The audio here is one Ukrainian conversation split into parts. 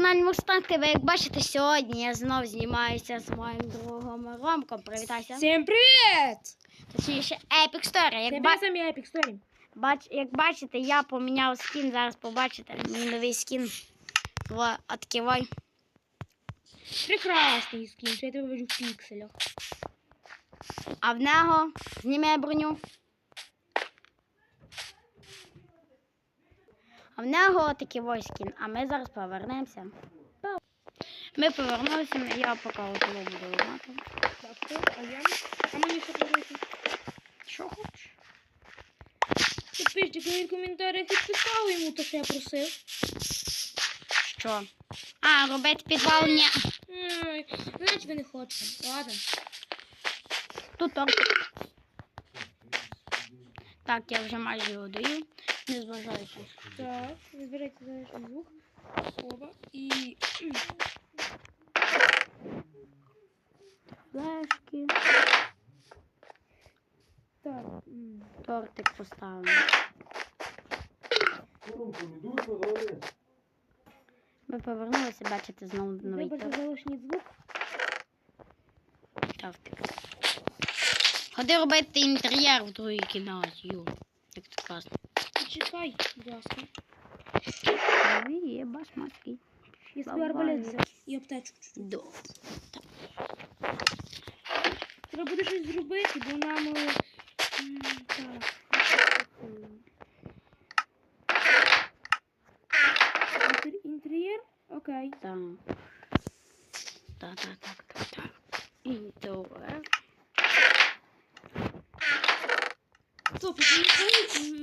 каналі Мустанг ТВ. Як бачите, сьогодні я знов знімаюся з моїм другом Ромком. Привітайся. Всем привет! Точніше, Epic Story. Як, Всем ба... привет, с вами Epic Story. бач... Як бачите, я поміняв скін. Зараз побачите мій новий скін. В Откивай. Прекрасный скин, что я это вывожу в пикселях. А в нього зніме броню. А в нього такий ось. А ми зараз повернемося. Ми повернулися, я поки отого буду ламати. А я? А мне что позвольте? Що хочеш? Підпишіть в коментарях підписали йому те, що я просив. Що? А, робити підвал ні. Ой, Значить ви не хочете. Ладно. Тут тортик. Так, я вже майже його даю. Не зважаючи. Так, ви збирайте зараз звук. Оба. І... Флешки. Так. Тортик поставимо. Ми повернулися, бачите, знову новий торт. залишній звук. Тортик. Ходи робити інтер'єр в другій кімнаті. Ю. Як це класно. Почекай, будь ласка. Ой, Є басматський. Я собі арбалет взяв і аптечку. До. Треба буде щось зробити, бо нам... е, м, Так. Інтер- Інтер'єр? Окей. Так. Так, так, так, так, так. Інтер'єр. Стоп, я не знаю.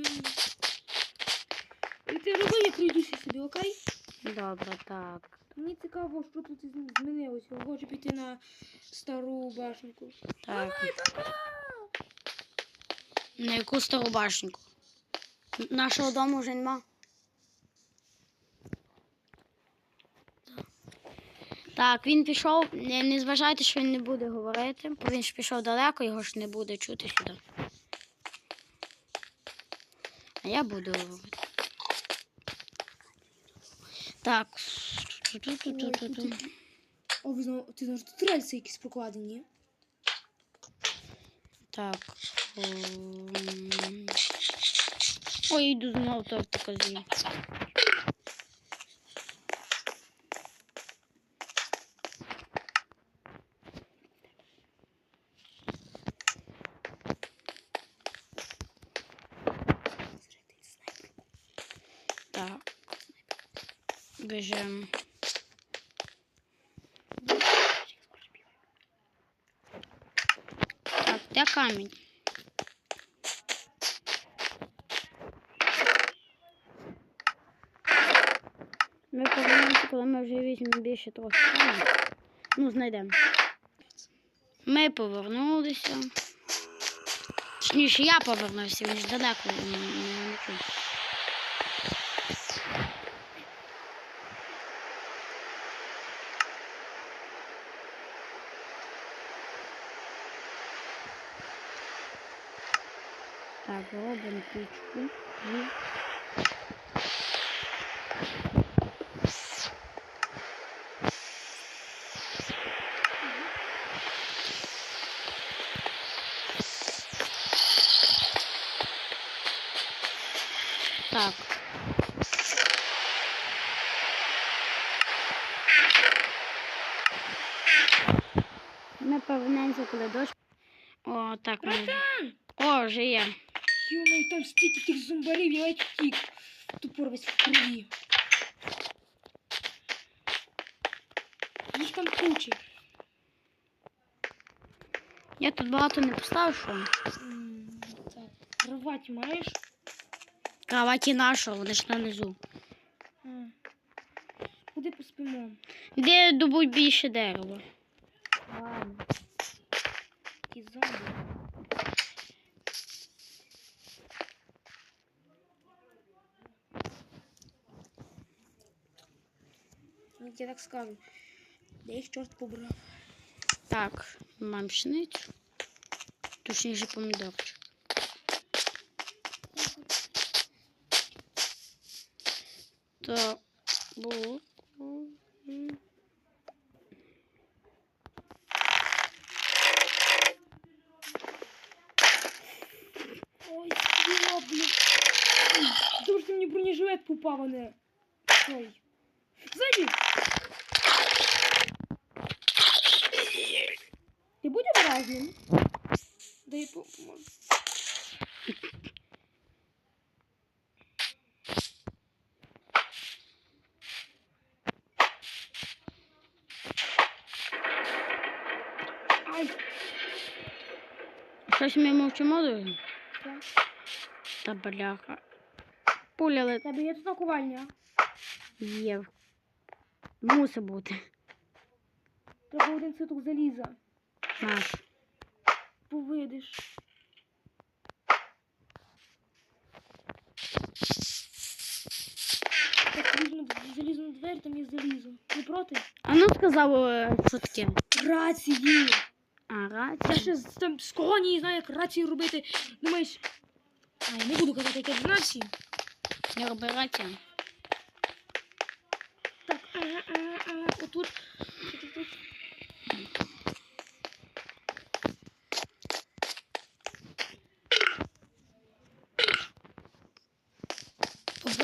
Ти роби, я прийдуся собі, окей? Добре, так. Мені цікаво, що тут змінилося. Я Хочу піти на стару башенку. Так. На яку стару башеньку? Нашого дому вже нема. Так, він пішов. Не, не зважайте, що він не буде говорити, бо він ж пішов далеко, його ж не буде чути сюди. А я буду говорити. Так. О, ви знову, ти знаєш, тут рельси якісь прокладені. Так. Ой, йду знову тортика з'їм. Біжим. Так, де камінь? Ми повернемося, коли ми вже візьмемо більше трохи камінь. Ну, знайдемо. Ми повернулися. Точніше, я повернувся, він ж далеко не чув. Так, робимо пічку. І... Так. Ми повернемося, коли дощ. О, так. Ми... О, вже є. Йомай, там стільки тих зомбарів, я ледь втік. Тупор весь в крові. Їх там куча. Я тут багато не поставив, що. Так, кровать маєш? Кроваті нашого, вони ж нанизу. А. Куди поспимо? Де добуть більше дерева. Ладно. Такі зомбі. я так скажу. Я їх чорт побрав. Так, мам шинить. Точніше помідорчик. Так, було. Ой, сила, блін. Дуже мені бронежилет попав, а не. Ой. Забіг! Будь обережним. Дай по... Ай! Щось ми мовчимо дуже. Так. Та бляха. Пуля лет Тебе є тут накувальня. є. Мусить бути. Треба один циток заліза. Наш. Повидиш. Так, залізну, залізну двері, там є залізо. Не проти? А ну сказав, е, що таке. Рації! А, Я рація. ще з- там з колонії знаю, як рації робити. Думаєш. А, я не буду казати, як я рації. Не роби рація. Так, ага, ага, ага, отут. Тут, тут.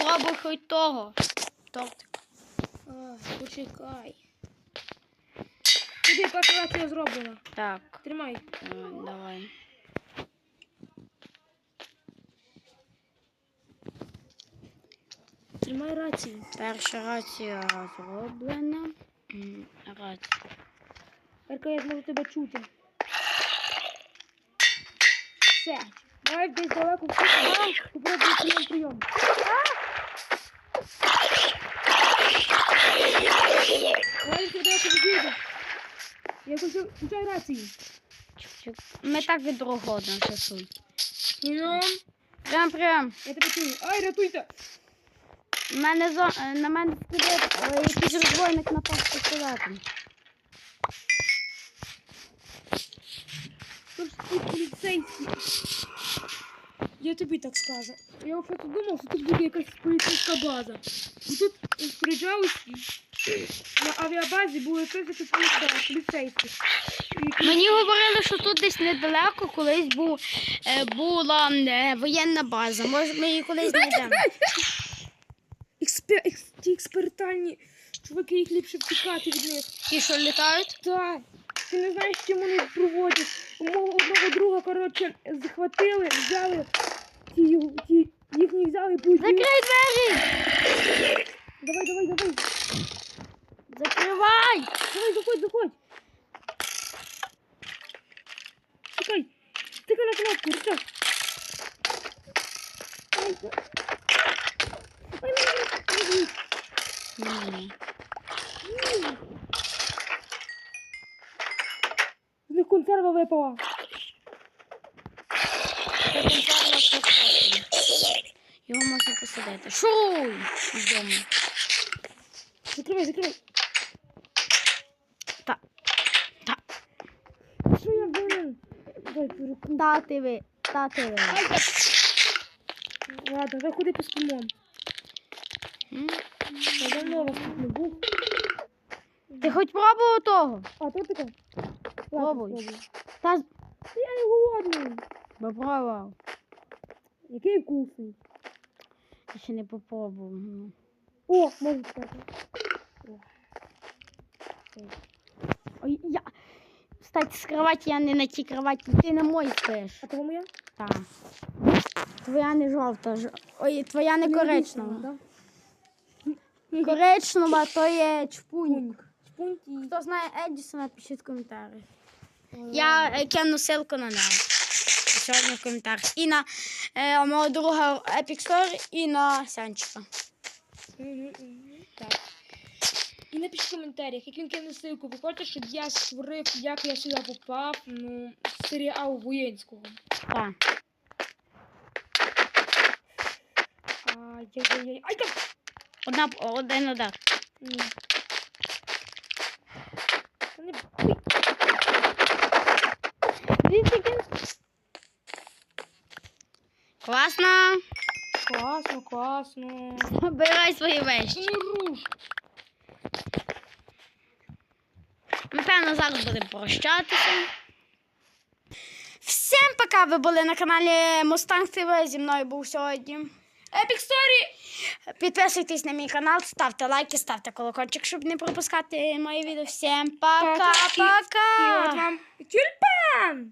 Попробуй хоч того. Тортик. Почекай. Перша рація зроблена. Так. Тримай. Давай. Тримай рацію. Перша рація зроблена. М, Рація. Тепер я зможу тебе чути. Все. Давай десь далеко. Попробуй прийом прийом. Давай тебе далеко відійду. Я хочу включай рацію. Ми так від другого одного часу. Прям прям. Я тебе чую. Ай, рятуйте. У мене зо... е, на мене скелет, е, якийсь розбойник напав з пістолетом. Тут поліцейські. Я тобі так скажу. Я вже думав, що тут буде якась поліцейська база. І тут розпоряджались на авіабазі були поліцейські. поліцейські. Мені говорили, що тут десь недалеко колись був, е, була е, воєнна база. Може, ми її колись знайдемо. Експер... екс- Ті експертальні чуваки, їх ліпше втікати від них. Ті, що літають? Так. Ти не знаєш, чим вони проводять. У мого одного друга, коротше, захватили, взяли ті, його- ті їхні взяли і поїхали. Закрий двері! Давай, давай, давай. Закривай! Давай, заходь, заходь. Чекай. Тикай на кнопку, рычаг. Ай. З них консерва випала. Це консерва картоплею. Його можна посадити. Шуй! З дому. Закривай, закривай. Тати ви. Тати ви. Ладно, заходи по спимом. М? Я давно вас тут не був. Ти хоч пробував того? А, тут таке? Пробуй. Та Я не голодний. попробував. Який вкусний. Я ще не попробував. ну. О, можу сказати. Ой, я. Встать з кроваті, я не на тій кроваті, ти на моїй спиш. А то моя? Так. Твоя не жовта. ж- Ой, твоя не коричнева. Коричнева, то є чпунь. Пуньк. Хто знає Едісона, пишіть в коментарі. Я е, кину ссылку на нього. Сьогодні в коментарях. І на е, мого друга Epic Store, і на Сянчика. Так. І напишіть в коментарях, як він кине ссылку. Ви хочете, щоб я створив, як я сюди попав, ну, з серіалу воєнського. Так. Ай-яй-яй. Ай, так! Одна, один удар. Ні. Та не- Класно. Класно, класно. Обирай свої вещі. Не руш. Напевно, зараз будемо прощатися. Всім пока! Ви були на каналі Mustang ТВ. Зі мною був сьогодні Epic Story. Підписуйтесь на мій канал, ставте лайки, ставте колокольчик, щоб не пропускати мої відео. Всім Пока. І- І от пока-пока! вам тюльпан.